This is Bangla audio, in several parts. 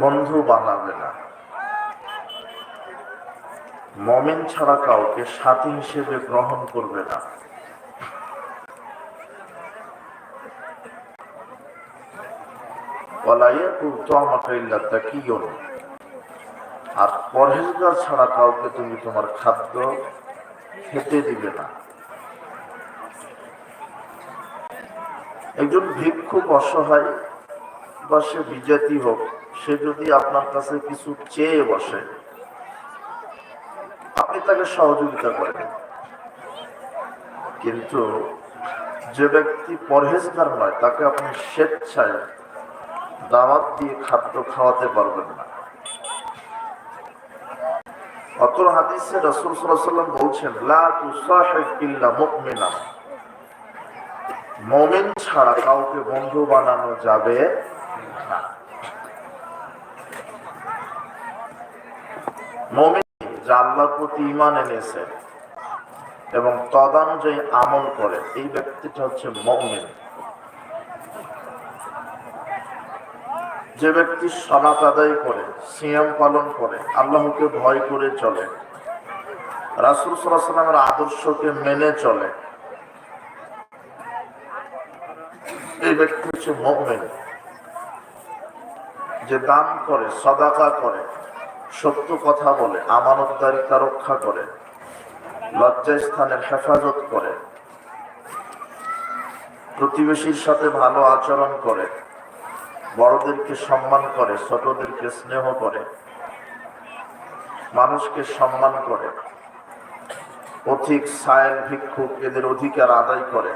বন্ধু বানাবে না। মমিন ছাড়া কাউকে সাথী হিসেবে গ্রহণ করবে না। আর পরহেজগার ছাড়া কাউকে তুমি তোমার খাদ্য খেতে দিবে না। একজন ভিক্ষুক অসহায় বা সে বিজাতি হোক, সে যদি আপনার কাছে কিছু চেয়ে বসে, আপনি তাকে সহযোগিতা করেন কিন্তু যে ব্যক্তি পরহেজগার নয়, তাকে আপনি স্বেচ্ছায় দাওয়াত দিয়ে খাদ্য খাওয়াতে পারবেন না। অতর হাদিসে রসুল সাল্লাম বলছেন মুমিনা। মমিন ছাড়া কাউকে বন্ধু বানানো যাবে মমিন যা আল্লাহর প্রতি ইমান এনেছে এবং তদানুযায়ী আমল করে, এই ব্যক্তিটা হচ্ছে মমিন। যে ব্যক্তি সনাত আদায় করে, সিয়াম পালন করে, আল্লাহকে ভয় করে চলে, রাসুল সাল্লামের আদর্শকে মেনে চলে, এই ব্যক্তি হচ্ছে মমিন। যে দান করে, সদাকা করে সত্য কথা বলে, আমানতদারিতা রক্ষা করে লজ্জা স্থানের হেফাজত করে, প্রতিবেশীর সাথে ভালো আচরণ করে, বড়দেরকে সম্মান করে, ছোটদেরকে স্নেহ করে, মানুষকে সম্মান করে, অধিক সায়েল ভিক্ষুক এদের অধিকার আদায় করে।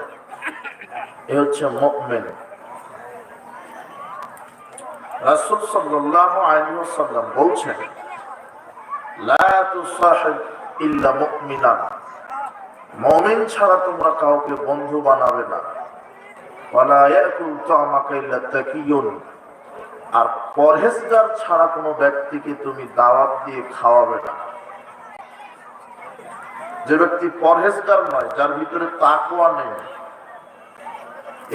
এ হচ্ছে মুমিন। রাসূল সাল্লাল্লাহু আলাইহি ওয়াসাল্লাম বলছেন লা ছাড়া তোমরা কাউকে বন্ধু বানাবে না। আর পরহেজগার ছাড়া কোনো ব্যক্তিকে তুমি দাওয়াত দিয়ে খাওয়াবে না। যে ব্যক্তি পরহেজগার নয়, যার ভিতরে তাকওয়া নেই,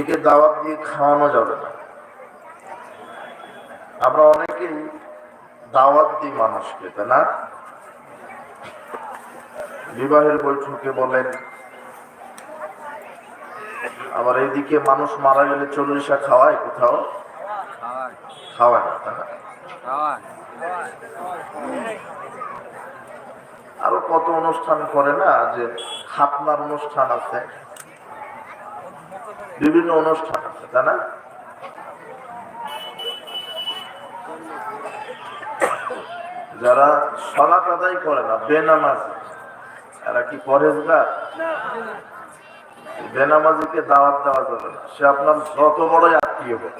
একে দাওয়াত দিয়ে খাওয়ানো যাবে না। আমরা অনেকেই দাওয়াত দিই মানুষকে, তাই না? বিবাহের বৈঠকে বলেন আবার এইদিকে মানুষ মারা গেলে চল্লিশা খাওয়ায় কোথাও? খাওয়ায় আরও কত অনুষ্ঠান করে না, যে খাতনার অনুষ্ঠান আছে। বিভিন্ন অনুষ্ঠান আছে, তাই না? যারা সলাত আদায় করে না, বেনামাজ এরা কি পরেজগার বেনামাজিকে দাওয়াত দেওয়া যাবে না। সে আপনার যত বড়ই আত্মীয় হোক।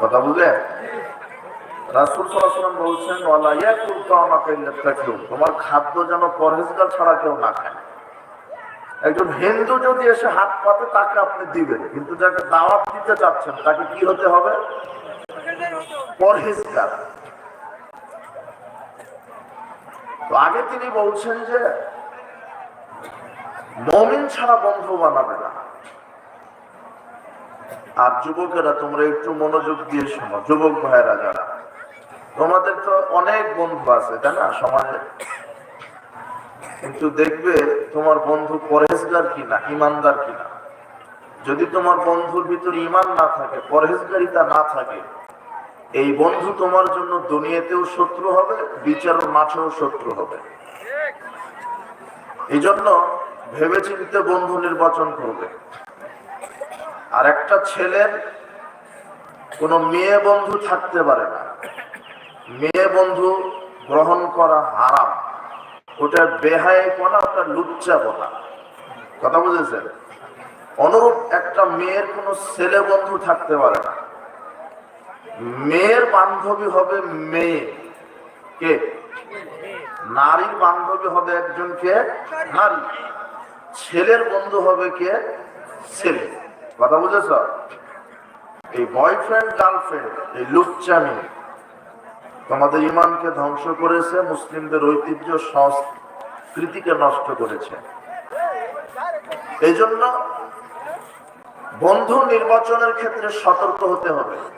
কথা বুঝলেন? রাসুল সাল্লাম বলছেন, ওয়ালা ইয়াকুল তামাকা ইল্লা তাকিউ তোমার খাদ্য যেন পরহেজগার ছাড়া কেউ না খায়। একজন হিন্দু যদি এসে হাত পাতে, তাকে আপনি দিবেন। কিন্তু যাকে দাওয়াত দিতে চাচ্ছেন, তাকে কি হতে হবে? পরহেজগার। তো আগে তিনি বলছেন যে, মমিন ছাড়া বন্ধু বানাবে না। আর যুবকেরা, তোমরা একটু মনোযোগ দিয়ে শোনো, যুবক ভাইরা যারা। তোমাদের তো অনেক বন্ধু আছে, তাই না? সমাজে। কিন্তু দেখবে তোমার বন্ধু পরহেজগার কিনা, ইমানদার কিনা। যদি তোমার বন্ধুর ভিতরে ইমান না থাকে, পরহেজগারিতা না থাকে এই বন্ধু তোমার জন্য দুনিয়াতেও শত্রু হবে বিচার মাঠেও শত্রু হবে। এই জন্য ভেবে চিন্তে বন্ধু নির্বাচন করবে। আর একটা ছেলের কোন মেয়ে বন্ধু থাকতে পারে না। মেয়ে বন্ধু গ্রহণ করা হারাম। ওটা বেহায় করা ওটা লুচ্চা বলা। কথা বুঝেছেন? অনুরূপ একটা মেয়ের কোনো ছেলে বন্ধু থাকতে পারে না। মেয়ের বান্ধবী হবে মেয়ে। কে? নারীর বান্ধবী হবে একজনকে নারী। ছেলের বন্ধু হবে কে? ছেলে। কথা বুঝেছ? এই বয়ফ্রেন্ড গার্লফ্রেন্ড এই লুচ্চামি। তোমাদের ইমানকে ধ্বংস করেছে, মুসলিমদের ঐতিহ্য, সংস্কৃতিকে নষ্ট করেছে। এই জন্য বন্ধু নির্বাচনের ক্ষেত্রে সতর্ক হতে হবে।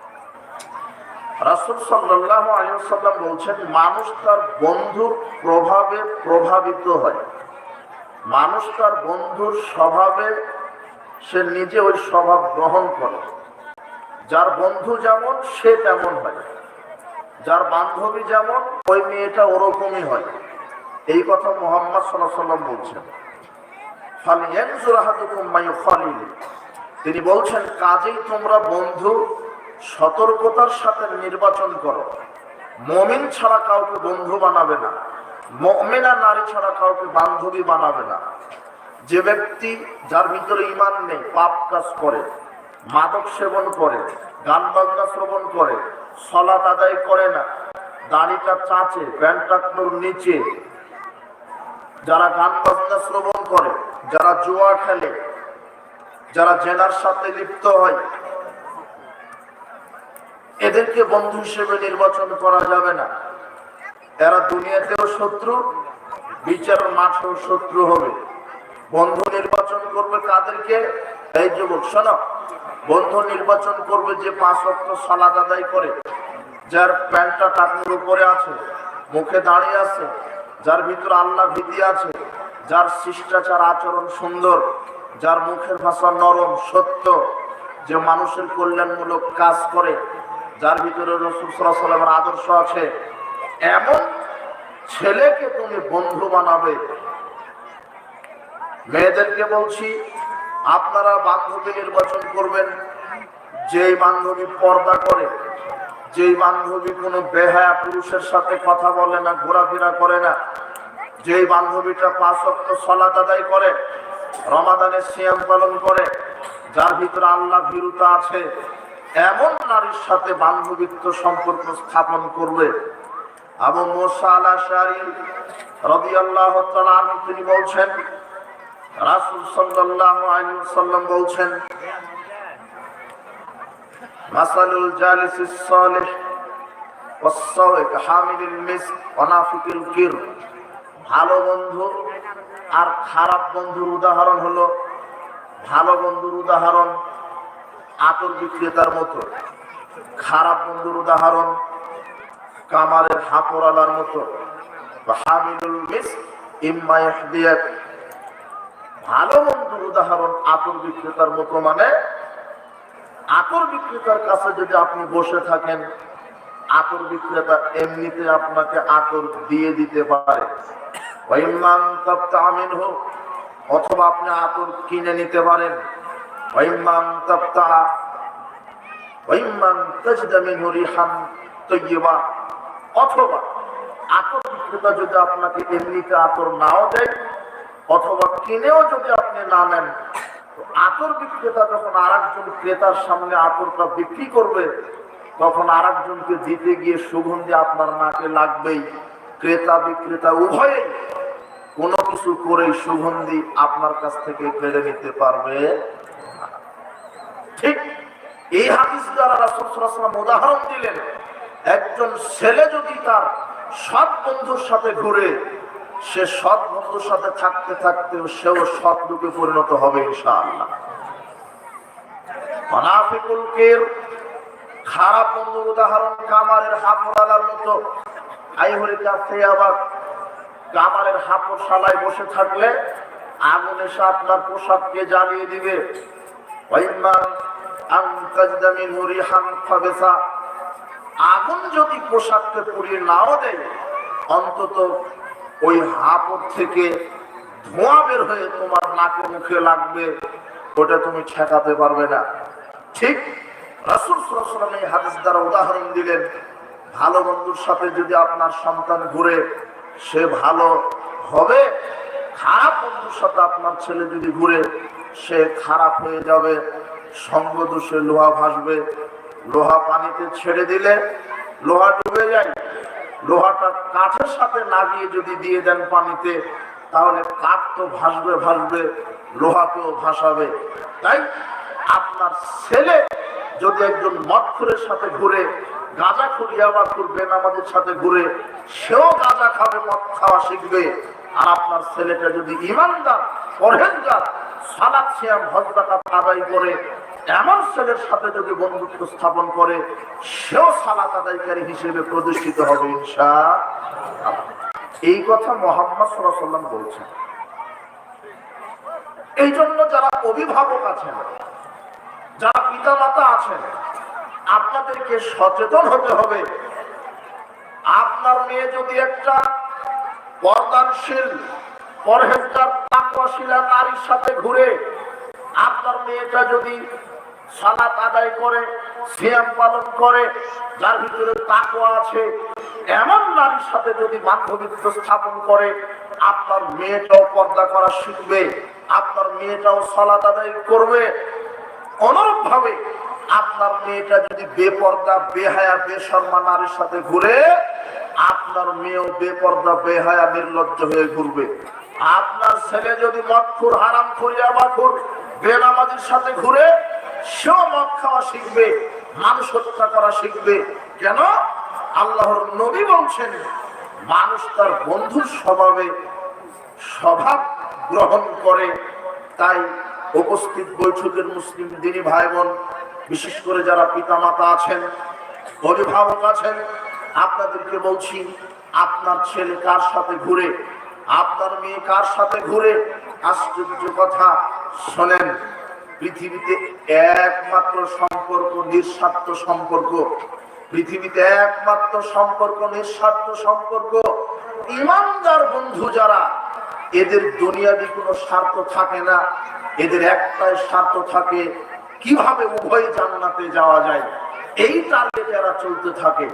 রাসুল সাল্লাহ আলিয়াল্লাম বলছেন, মানুষ তার বন্ধুর প্রভাবে প্রভাবিত হয়। মানুষ তার বন্ধুর স্বভাবে সে নিজে ওই স্বভাব গ্রহণ করে। যার বন্ধু যেমন, সে তেমন হয়। যার বান্ধবী যেমন, ওই মেয়েটা ওরকমই হয়। এই কথা মোহাম্মদ সাল্লাহ সাল্লাম বলছেন। তিনি বলছেন, কাজেই তোমরা বন্ধু সতর্কতার সাথে নির্বাচন করো। মমিন ছাড়া কাউকে বন্ধু বানাবে না। মমিনা নারী ছাড়া কাউকে বান্ধবী বানাবে না। যে ব্যক্তি যার ভিতরে ইমান নেই, পাপ কাজ করে, মাদক সেবন করে গান বাজনা শ্রবণ করে সলাত আদায় করে না, দাড়িটা চাচে প্যান্টাকনোর নিচে। যারা গান বাজনা শ্রবণ করে, যারা জুয়া খেলে, যারা জেনার সাথে লিপ্ত হয় এদেরকে বন্ধু হিসেবে নির্বাচন করা যাবে না। এরা দুনিয়াতেও শত্রু বিচার মাঠেও শত্রু হবে। বন্ধু নির্বাচন করবে কাদেরকে? এই যুবক, শোনো, বন্ধু নির্বাচন করবে যে পাঁচ অক্ট সালাদ আদায় করে, যার প্যান্টটা টাকুর উপরে আছে, মুখে দাঁড়িয়ে আছে, যার ভিতরে আল্লাহ ভীতি আছে, যার শিষ্টাচার আচরণ সুন্দর, যার মুখের ভাষা নরম, সত্য, যে মানুষের কল্যাণমূলক কাজ করে যার ভিতরে রসুল সাল্লামের আদর্শ আছে, এমন ছেলেকে তুমি বন্ধু বানাবে। মেয়েদেরকে বলছি, আপনারা বান্ধবী নির্বাচন করবেন, যেই বান্ধবী পর্দা করে, যেই বান্ধবী কোনো বেহায়া পুরুষের সাথে কথা বলে না, ঘোরাফেরা করে না, যেই বান্ধবীটা পাঁচ অক্ট সলাত আদায় করে, রমাদানের সিয়াম পালন করে, যার ভিতরে আল্লাহ ভীরুতা আছে এমন নারীর সাথে বান্ধবিত্ব সম্পর্ক স্থাপন করবে? আবু মোসা আল রবি রাদিয়াল্লাহু তাআলা তিনি বলছেন, রাসূল সাল্লাল্লাহু আলাইহি ওয়াসাল্লাম বলছেন, মাসালুল জালিসিস সালিহ ওয়াসসাওক হামিলুল মিসক ওয়ানাফিকুল কির। ভালো বন্ধু আর খারাপ বন্ধুর উদাহরণ হলো, ভালো বন্ধুর উদাহরণ আতর বিক্রেতার মতো, খারাপ বন্ধুর উদাহরণ কামারের হাপড়ালার মতো ভালো বন্ধুর উদাহরণ আতর বিক্রেতার মতো মানে আতর বিক্রেতার কাছে যদি আপনি বসে থাকেন, আতর বিক্রেতা এমনিতে আপনাকে আতর দিয়ে দিতে পারে। অথবা আপনি আতর কিনে নিতে পারেন। অথবা আতর বিক্রেতা যদি আপনাকে এমনিতে নাও দেয়, অথবা কিনেও যদি আপনি না নেন বিক্রেতা যখন আর একজন ক্রেতার সামনে আতরটা বিক্রি করবে, তখন আর একজনকে দিতে গিয়ে সুগন্ধি আপনার নাকে লাগবেই। ক্রেতা বিক্রেতা উভয়ে কোনো কিছু করে সুগন্ধি আপনার কাছ থেকে কেড়ে নিতে পারবে। ঠিক এই হাদিস দ্বারা রাসুলাম উদাহরণ দিলেন, একজন ছেলে যদি তার সৎ বন্ধুর সাথে ঘুরে, সে সৎ বন্ধুর সাথে থাকতে থাকতে সেও সৎ রূপে পরিণত হবে ইনশাআল্লাহ। মানাফিকুলকের খারাপ বন্ধুর উদাহরণ কামারের হাফড়ালার মতো। আই হলে কাছে আবার কামারের হাফড় শালায় বসে থাকলে আগুন এসে আপনার পোশাককে জ্বালিয়ে দিবে। আগুন যদি পোশাককে পুড়িয়ে নাও দেয়, অন্তত ওই হাপড় থেকে ধোঁয়া বের হয়ে তোমার নাকে মুখে লাগবে, ওটা তুমি ঠেকাতে পারবে না। ঠিক রাসুল সাল্লাম এই হাদিস দ্বারা উদাহরণ দিলেন, ভালো বন্ধুর সাথে যদি আপনার সন্তান ঘুরে, সে ভালো হবে। খারাপ বন্ধুর সাথে আপনার ছেলে যদি ঘুরে, সে খারাপ হয়ে যাবে। সঙ্গ দোষে লোহা ভাসবে। লোহা পানিতে ছেড়ে দিলে লোহা ডুবে যায়। লোহাটা কাঠের সাথে লাগিয়ে যদি দিয়ে দেন পানিতে, তাহলে কাঠ তো ভাসবে ভাসবে লোহাকেও ভাসাবে। তাই আপনার ছেলে যদি একজন মৎখুরের সাথে ঘুরে, গাঁজা খুঁড়িয়া বা খুঁড়বে আমাদের সাথে ঘুরে, সেও গাঁজা খাবে, মদ খাওয়া শিখবে। আর আপনার ছেলেটা যদি ইমানদার পরহেজগার সালাদ, সিয়াম, হজ, জাকাত আদায় করে এমন ছেলের সাথে যদি বন্ধুত্ব স্থাপন করে, সেও সালাত আদায়কারী হিসেবে প্রতিষ্ঠিত হবে ইনশা এই কথা মোহাম্মদ সাল্লাম বলছেন। এই জন্য যারা অভিভাবক আছেন, যারা পিতা মাতা আছেন, আপনাদেরকে সচেতন হতে হবে। আপনার মেয়ে যদি একটা পর্দানশীল, পরহেজগার তাকওয়াশীলা নারীর সাথে ঘুরে আপনার মেয়েটা যদি সালাত আদায় করে, সিয়াম পালন করে, যার ভিতরে তাকওয়া আছে, এমন নারীর সাথে যদি বান্ধবিত্ব স্থাপন করে, আপনার মেয়েটাও পর্দা করা শিখবে, আপনার মেয়েটাও সালাত আদায় করবে। অনুরূপ ভাবে আপনার মেয়েটা যদি বেপর্দা, বেহায়া বেশর্মা নারীর সাথে ঘুরে, আপনার মেয়েও বেপর্দা, বেহায়া, নির্লজ্জ হয়ে ঘুরবে। আপনার ছেলে যদি মদখুর হারাম করিয়া বাখুর বেনামাজির সাথে ঘুরে সেও মদ খাওয়া শিখবে, মানুষ হত্যা করা শিখবে। কেন? আল্লাহর নবী বলছেন, মানুষ তার বন্ধুর স্বভাবে স্বভাব গ্রহণ করে। তাই উপস্থিত বৈঠকের মুসলিম দিনী ভাই বোন বিশেষ করে যারা পিতামাতা আছেন, অভিভাবক আছেন, আপনাদেরকে বলছি, আপনার ছেলে কার সাথে ঘুরে, আপনার মেয়ে কার সাথে ঘুরে? আশ্চর্য কথা শোনেন, পৃথিবীতে একমাত্র সম্পর্ক, নিঃস্বার্থ সম্পর্ক। পৃথিবীতে একমাত্র সম্পর্ক, নিঃস্বার্থ সম্পর্ক। ইমানদার বন্ধু যারা, এদের দুনিয়াবি কোনো স্বার্থ থাকে না। এদের একটাই স্বার্থ থাকে, কীভাবে উভয় জান্নাতে যাওয়া যায়? এই টার্গেটে এরা চলতে থাকে।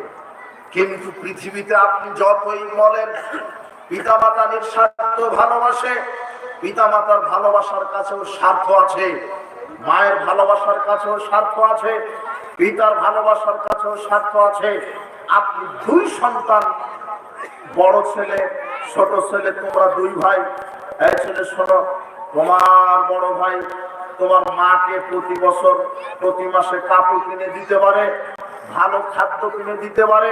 কিন্তু পৃথিবীতে আপনি যতই বলেন, পিতামাতা নিঃস্বার্থ ভালোবাসে পিতামাতার ভালোবাসার কাছেও স্বার্থ আছে, মায়ের ভালোবাসার কাছেও স্বার্থ আছে, পিতার ভালোবাসার কাছেও স্বার্থ আছে। আপনি দুই সন্তান, বড় ছেলে, ছোট ছেলে, তোমরা দুই ভাই। এই ছেলে, শোনো, তোমার বড় ভাই তোমার মাকে প্রতি বছর, প্রতি মাসে কাপড় কিনে দিতে পারে, ভালো খাদ্য কিনে দিতে পারে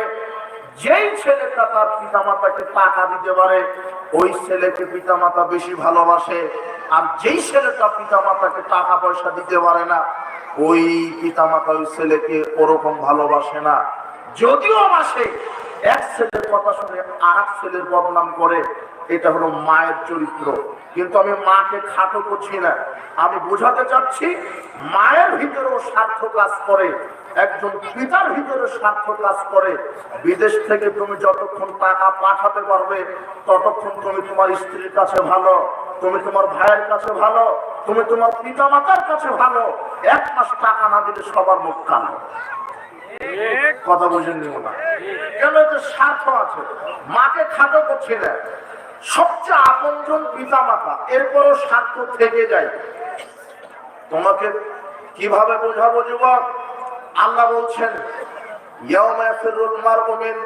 যেই ছেলেটা তার পিতামাতাকে টাকা দিতে পারে, ওই ছেলেকে পিতামাতা বেশি ভালোবাসে। আর যেই ছেলেটা পিতামাতাকে টাকা পয়সা দিতে পারে না, ওই পিতামাতা ওই ছেলেকে ওরকম ভালোবাসে না। যদিও বাসে এক ছেলের কথা শুনে আর এক ছেলের বদনাম করে, এটা হলো মায়ের চরিত্র। কিন্তু আমি মাকে খাটো করছি না। আমি বোঝাতে চাচ্ছি, মায়ের ভিতরেও স্বার্থ কাজ করে। একজন পিতার ভিতরে স্বার্থ কাজ করে, বিদেশ থেকে তুমি যতক্ষণ টাকা পাঠাতে পারবে, ততক্ষণ তুমি তোমার স্ত্রীর কাছে ভালো, তুমি তোমার ভাইয়ের কাছে ভালো, তুমি তোমার পিতা মাতার কাছে ভালো। এক মাস টাকা না দিলে সবার মুখ কালো। কথা বুঝেন না কেন এতে স্বার্থ আছে? মাকে খাটো করছি না সবচেয়ে আপনজন পিতা মাতা এরপরও স্বার্থ থেকে যায়। তোমাকে কীভাবে বোঝাবো যুবক? আল্লাহ বলছেন, ইয়াউমা ফিরুল মারউ মিন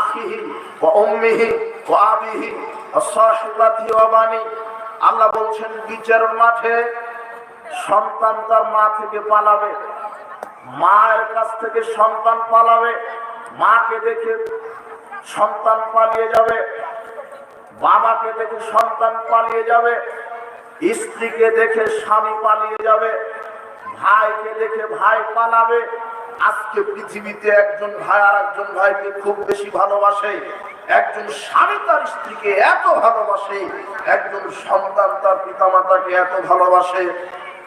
আখিহি ওয়া উম্মিহি ওয়া আবিহি আল্লাহ বলছেন বিচারের মাঠে সন্তান তার মা থেকে পালাবে। মায়ের কাছ থেকে সন্তান পালাবে। মাকে দেখে সন্তান পালিয়ে যাবে। বাবাকে দেখে সন্তান পালিয়ে যাবে। স্ত্রীকে দেখে স্বামী পালিয়ে যাবে। ভাইকে দেখে ভাই পালাবে। আজকে পৃথিবীতে একজন ভাই আর একজন ভাইকে খুব বেশি ভালোবাসে। একজন স্বামী তার স্ত্রীকে এত ভালোবাসে। একজন সন্তান তার পিতামাতাকে এত ভালোবাসে।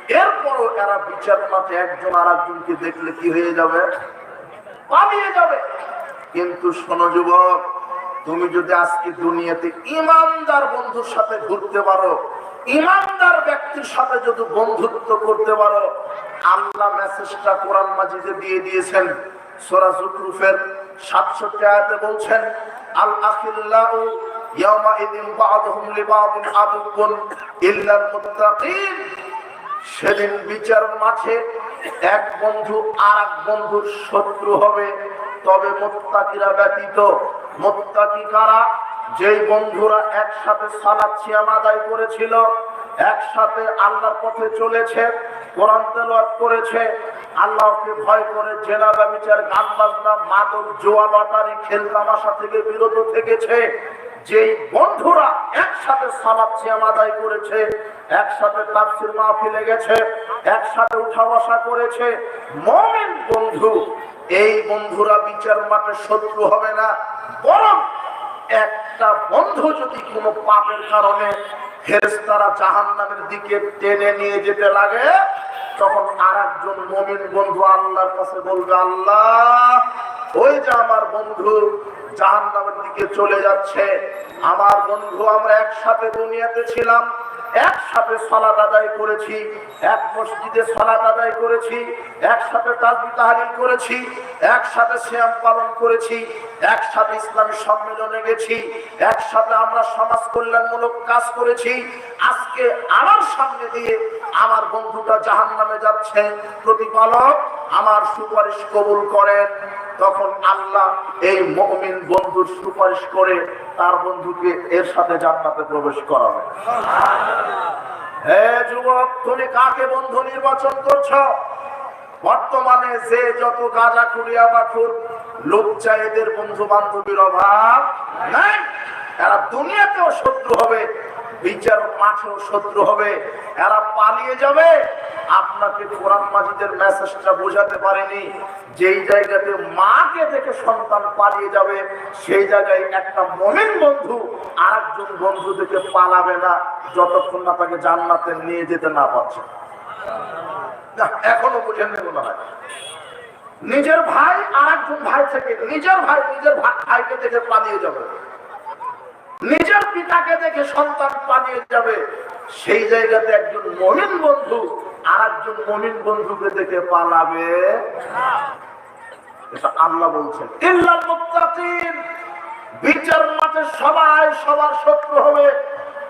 এরপরও এরা বিচার মাঠে একজন আর একজনকে দেখলে কি হয়ে যাবে? পালিয়ে যাবে। কিন্তু শোনো যুবক তুমি যদি আজকে দুনিয়াতে ইমানদার বন্ধুর সাথে ঘুরতে পারো, ইমানদার ব্যক্তির সাথে যদি বন্ধুত্ব করতে পারো, আল্লাহ মেসেজটা কোরআন মাজিদে দিয়ে দিয়েছেন। সোরা জুকরুফের সাতষট্টি আয়াতে বলছেন, আল আখিল্লাহু সেদিন বিচার মাঠে এক বন্ধু আর এক বন্ধুর শত্রু হবে, তবে মোত্তাকিরা ব্যতীত মোত্তাকি কারা? যেই বন্ধুরা একসাথে সালাত সিয়াম আদায় করেছিল, একসাথে আল্লাহর পথে চলেছে, কোরআন করেছে, আল্লাহকে ভয় করে জেলা ব্যবচার গান বাজনা মাদক, জোয়া, লটারি, খেল থেকে বিরত থেকেছে। যেই বন্ধুরা একসাথে সালাত সিয়াম আদায় করেছে, একসাথে তাফসির মাহফিলে গেছে, একসাথে উঠা বসা করেছে, মমিন বন্ধু এই বন্ধুরা বিচার মাঠে শত্রু হবে না, বরং একটা বন্ধু যদি কোনো পাপের কারণে ফেরেস্তারা জাহান নামের দিকে টেনে নিয়ে যেতে লাগে, তখন আর একজন মমিন বন্ধু আল্লাহর কাছে বলবে, আল্লাহ, ওই যে আমার বন্ধু জাহান নামের দিকে চলে যাচ্ছে। আমার বন্ধু, আমরা একসাথে দুনিয়াতে ছিলাম। একসাথে সলাদ আদায় করেছি, এক মসজিদে সলাদ আদায় করেছি, একসাথে তাজবি তাহারিল করেছি, একসাথে শ্যাম পালন করেছি, একসাথে ইসলামী সম্মেলনে গেছি, একসাথে আমরা সমাজ কল্যাণমূলক কাজ করেছি। আজকে আমার সামনে দিয়ে আমার বন্ধুটা জাহান নামে যাচ্ছে। প্রতিপালক আমার সুপারিশ কবুল করেন। তখন আল্লাহ এই মমিন বন্ধুর সুপারিশ করে তার বন্ধুকে এর সাথে জান্নাতে প্রবেশ করাবে। হে যুবক, তুমি কাকে বন্ধু নির্বাচন করছ? বর্তমানে যে যত গাজা খুঁড়িয়া বা খুর লোক চাই এদের বন্ধু বান্ধবীর অভাব নাই। এরা দুনিয়াতেও শত্রু হবে। বিচার মাঠেও শত্রু হবে, এরা পালিয়ে যাবে। আপনাকে কোরআন মাজিদের মেসেজটা বোঝাতে পারেনি। যেই জায়গাতে মাকে দেখে সন্তান পালিয়ে যাবে, সেই জায়গায় একটা মমিন বন্ধু আর একজন বন্ধু দেখে পালাবে না, যতক্ষণ না তাকে জান্নাতে নিয়ে যেতে না পারছে। এখনও নেই মনে হয়। নিজের ভাই আর একজন ভাই থেকে, নিজের ভাই নিজের ভাইকে দেখে পালিয়ে যাবে। নিজের পিতাকে দেখে সন্তান পালিয়ে যাবে। সেই জায়গাতে একজন মমিন বন্ধু আর একজন মমিন বন্ধুকে দেখে পালাবে। এটা আল্লাহ বলছেন। বিচার মাঠে সবাই সবার শত্রু হবে,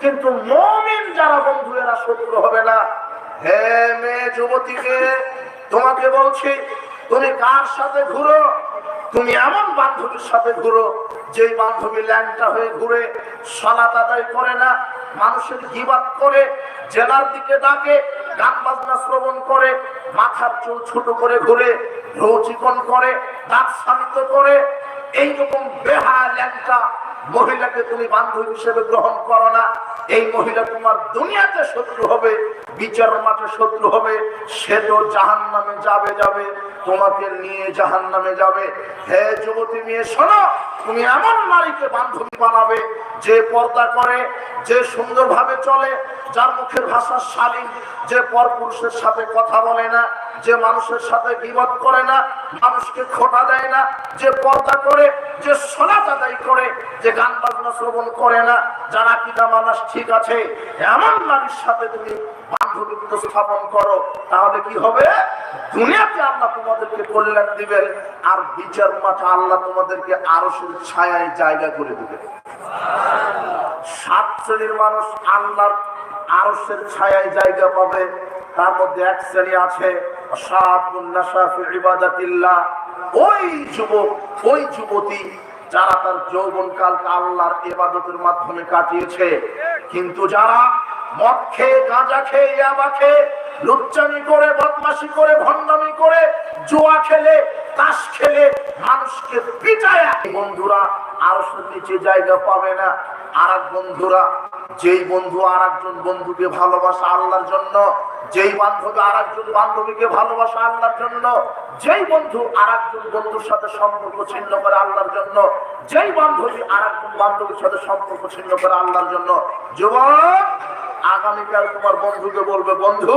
কিন্তু মমিন যারা বন্ধু, এরা শত্রু হবে না। হে মেয়ে যুবতীকে, তোমাকে বলছি, তুমি কার সাথে ঘুরো? তুমি এমন বান্ধবীর সাথে ঘুরো যেই বান্ধবী ল্যাংটা হয়ে ঘুরে সলাত আদায় করে না, মানুষের হিবাদ করে, জেলার দিকে ডাকে, গান বাজনা শ্রবণ করে, মাথার চুল ছোট করে ঘুরে ভ্রু চিকন করে, দাঁত সাবিত করে, এইরকম বেহা ল্যাংটা মহিলাকে তুমি বান্ধবী হিসেবে গ্রহণ করো না। এই মহিলা তোমার দুনিয়াতে শত্রু হবে বিচার মাঠে শত্রু হবে, সে তো জাহান নামে যাবে যাবে, তোমাকে নিয়ে জাহান নামে যাবে। হে যুবতী মেয়ে, শোনো, তুমি এমন নারীকে বান্ধবী বানাবে যে পর্দা করে, যে সুন্দরভাবে চলে, যার মুখের ভাষা শালীন, যে পরপুরুষের সাথে কথা বলে না। যে মানুষের সাথে বিপদ করে না, মানুষকে খোটা দেয় না, যে পর্দা করে, যে সলাত আদায় করে, যে গান বাজনা শ্রবণ করে না, যারা কিনা মানুষ ঠিক আছে? এমন নারীর সাথে তুমি বান্ধবীত্ব স্থাপন করো, তাহলে কি হবে? দুনিয়াতে আল্লাহ তোমাদেরকে কল্যাণ দিবেন, আর বিচার মাঠে আল্লাহ তোমাদেরকে আরও ছায়ায় জায়গা করে দিবেন। সাত শ্রেণির মানুষ আল্লাহর আরসের ছায়ায় জায়গা পাবে, তার মধ্যে এক শ্রেণি আছে ওই যুবক, ওই যুবতী যারা তার যৌবন কালকে আল্লাহর ইবাদতের মাধ্যমে কাটিয়েছে, কিন্তু যারা মদ খেয়ে, গাঁজা খেয়ে, ইয়াবা খেয়ে, লুচ্চামি করে, বদমাশি করে, ভণ্ডামি করে, জুয়া খেলে, তাস খেলে মানুষকে পিটায় বন্ধুরা আর নিচে জায়গা পাবে না। আর বন্ধুরা, যেই বন্ধু আর একজন বন্ধুকে ভালোবাসা আল্লাহর জন্য যেই বান্ধবী আর একজন বান্ধবীকে ভালোবাসা আল্লাহর জন্য, যেই বন্ধু আর একজন বন্ধুর সাথে সম্পর্ক ছিন্ন করে আল্লাহর জন্য, যেই বান্ধবী আর একজন বান্ধবীর সাথে সম্পর্ক ছিন্ন করে আল্লাহর জন্য, যুবক, আগামীকাল তোমার বন্ধুকে বলবে, বন্ধু,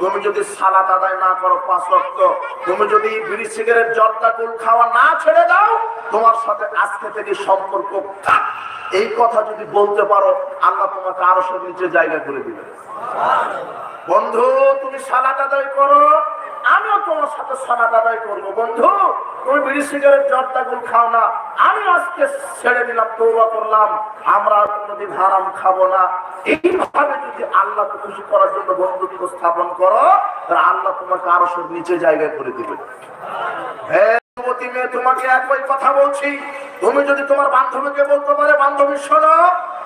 তুমি যদি সালাত আদায় না করো পাঁচ রক্ত, তুমি যদি বিড়ি, সিগারেট, জর্দা কুল খাওয়া না ছেড়ে দাও, তোমার সাথে আজকে থেকে সম্পর্ক। এই কথা যদি বলতে পারো, আল্লাহ তোমাকে আরও সব নিচে জায়গা করে দিবে বন্ধু, তুমি সালাত আদায় করো। আমিও তোমার সাথে সালাত আদায় করব। বন্ধু, তুমি বিড়ি, সিগারেট, জর্দা গুল খাও না। আমি আজকে ছেড়ে দিলাম তৌবা করলাম। আমরা কোনোদিন হারাম খাব না। এইভাবে যদি আল্লাহকে খুশি করার জন্য বন্ধুত্ব স্থাপন করো, তাহলে আল্লাহ তোমাকে আরও সব নিচে জায়গায় করে দিবে। তোমাকে একই কথা বলছি। তুমি যদি তোমার বান্ধবীকে বলতে পারে, বান্ধবী শোনো।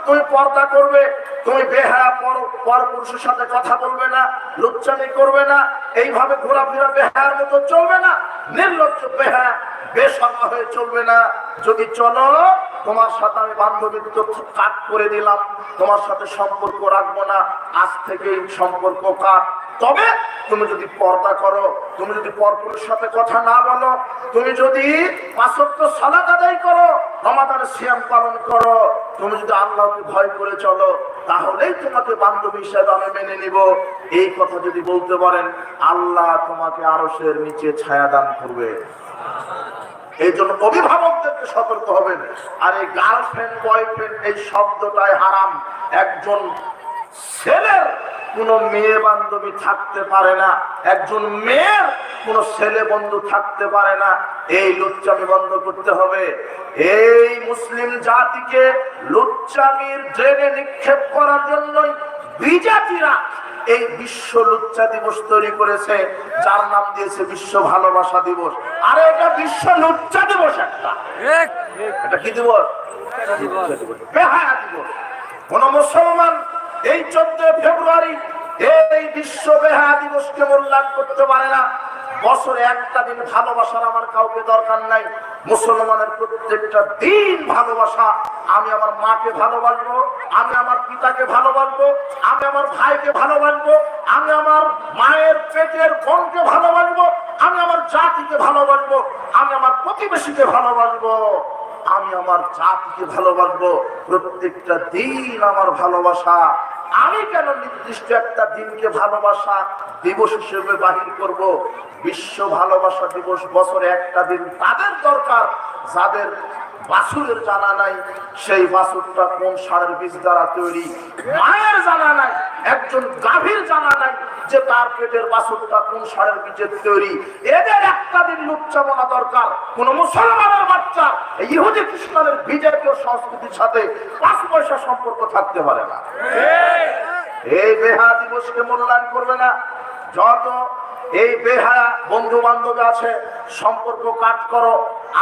তুমি পর্দা করবে, তুমি বেহারা পর পর পুরুষের সাথে কথা বলবে না লুচ্চানি করবে না, এইভাবে ঘোরাফেরা বেহার মতো চলবে না, নির্লজ্জ বেহারা বেসভা হয়ে চলবে না। যদি চলো, তোমার সাথে আমি বান্ধবীত্ব কাট করে দিলাম, তোমার সাথে সম্পর্ক রাখব না, আজ থেকে সম্পর্ক কাট। তবে তুমি যদি পর্দা করো, তুমি যদি পরপুরের সাথে কথা না বলো, তুমি যদি পাঁচত্ব সালাদ আদায় করো রমাদান সিয়াম পালন করো, তুমি যদি আল্লাহকে ভয় করে চলো, তাহলেই তোমাকে বান্ধবী হিসাবে আমি মেনে নিব। এই কথা যদি বলতে পারেন, আল্লাহ তোমাকে আরশের নিচে ছায়া দান করবে। এই জন্য অভিভাবকদেরকে সতর্ক হবেন। আর এই গার্লফ্রেন্ড বয়ফ্রেন্ড এই শব্দটাই হারাম। একজন ছেলের কোন মেয়ে বান্ধবী থাকতে পারে না। একজন মেয়ের কোন ছেলে বন্ধু থাকতে পারে না। এই লুচ্চামি বন্ধ করতে হবে। এই মুসলিম জাতিকে লুচ্চামির ড্রেনে নিক্ষেপ করার জন্যই বিজাতিরা এই বিশ্ব লুচ্চা দিবস তৈরি করেছে। যার নাম দিয়েছে বিশ্ব ভালোবাসা দিবস। আর এটা বিশ্ব লুচ্চা দিবস একটা। এটা কি দিবস। বেহায়া দিবস। কোন মুসলমান এই চোদ্দ ফেব্রুয়ারি এই বিশ্ব বেহা দিবসকে মূল্যায়ন করতে পারে না। বছরে একটা দিন ভালোবাসার আমার কাউকে দরকার নাই। মুসলমানের প্রত্যেকটা দিন ভালোবাসা। আমি আমার মাকে ভালোবাসবো, আমি আমার পিতাকে ভালোবাসবো, আমি আমার ভাইকে ভালোবাসবো, আমি আমার মায়ের পেটের বোনকে ভালোবাসবো, আমি আমার জাতিকে ভালোবাসবো, আমি আমার প্রতিবেশীকে ভালোবাসবো। আমি আমার জাতিকে ভালোবাসবো, প্রত্যেকটা দিন আমার ভালোবাসা। আমি কেন নির্দিষ্ট একটা দিনকে ভালোবাসা দিবস হিসেবে বাহির করব? বিশ্ব ভালোবাসা দিবস বছরে একটা দিন তাদের দরকার, যাদের বাছুরের জানা নাই, সেই বাছুরটা কোন সারের বীজ দ্বারা তৈরি? মায়ের জানা নাই, একজন গাভীর জানা নাই যে তার পেটের বাছুরটা কোন সারের বীজের তৈরি, এদের একটা দিন লুচ্চামনা দরকার। কোন মুসলমানের বাচ্চা ইহুদি খ্রিস্টানের বিজেপি সংস্কৃতির সাথে পাঁচ পয়সা সম্পর্ক থাকতে পারে না। এই বেহা দিবসকে মূল্যায়ন করবে না। যত এই বেহায়া বন্ধু বান্ধব আছে, সম্পর্ক কাট করো।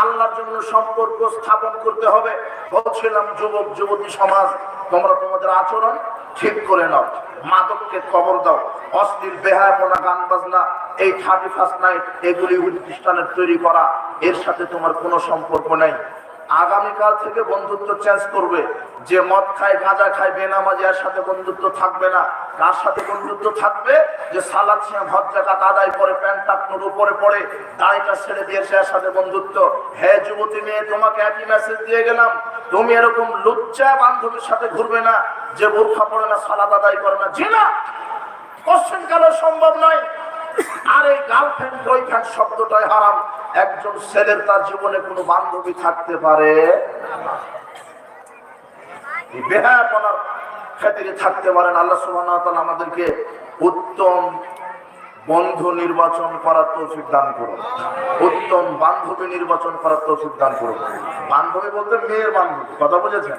আল্লাহর জন্য সম্পর্ক স্থাপন করতে হবে। বলছিলাম যুবক যুবতী সমাজ তোমরা তোমাদের আচরণ ঠিক করে নাও। মাদককে খবর দাও। অশ্লীল বেহায়াপনা গান বাজনা এই থার্টি ফার্স্ট নাইট এগুলি খ্রিস্টানের তৈরি করা, এর সাথে তোমার কোনো সম্পর্ক নেই। আগামীকাল থেকে বন্ধুত্ব চেঞ্জ করবে। যে মদ খায়, গাঁজা খায়, বেনামাজি এর সাথে বন্ধুত্ব থাকবে না। কার সাথে বন্ধুত্ব থাকবে? যে সালাদ, সিয়াম, হজ, জাকাত আদায় করে প্যান্ট টাকনোর উপরে পড়ে দাড়িটা ছেড়ে দিয়ে সে সাথে বন্ধুত্ব। হ্যাঁ যুবতী মেয়ে, তোমাকে একই মেসেজ দিয়ে গেলাম। তুমি এরকম লুচ্চা বান্ধবীর সাথে ঘুরবে না, যে বোরখা পড়ে না, সালাদ আদায় করে না। জি না কোশ্চেন কালো সম্ভব নয়। আর এই গার্লফ্রেন্ড বয়ফ্রেন্ড শব্দটাই হারাম। একজন ছেলের তার জীবনে কোনো বান্ধবী থাকতে পারে? থাকতে পারেন আল্লাহ ওয়া আমাদেরকে উত্তম বন্ধু নির্বাচন করার তৌফিক দান করুন। উত্তম বান্ধবী নির্বাচন করার তৌফিক দান করুন। বান্ধবী বলতে মেয়ের বান্ধবী, কথা বুঝেছেন?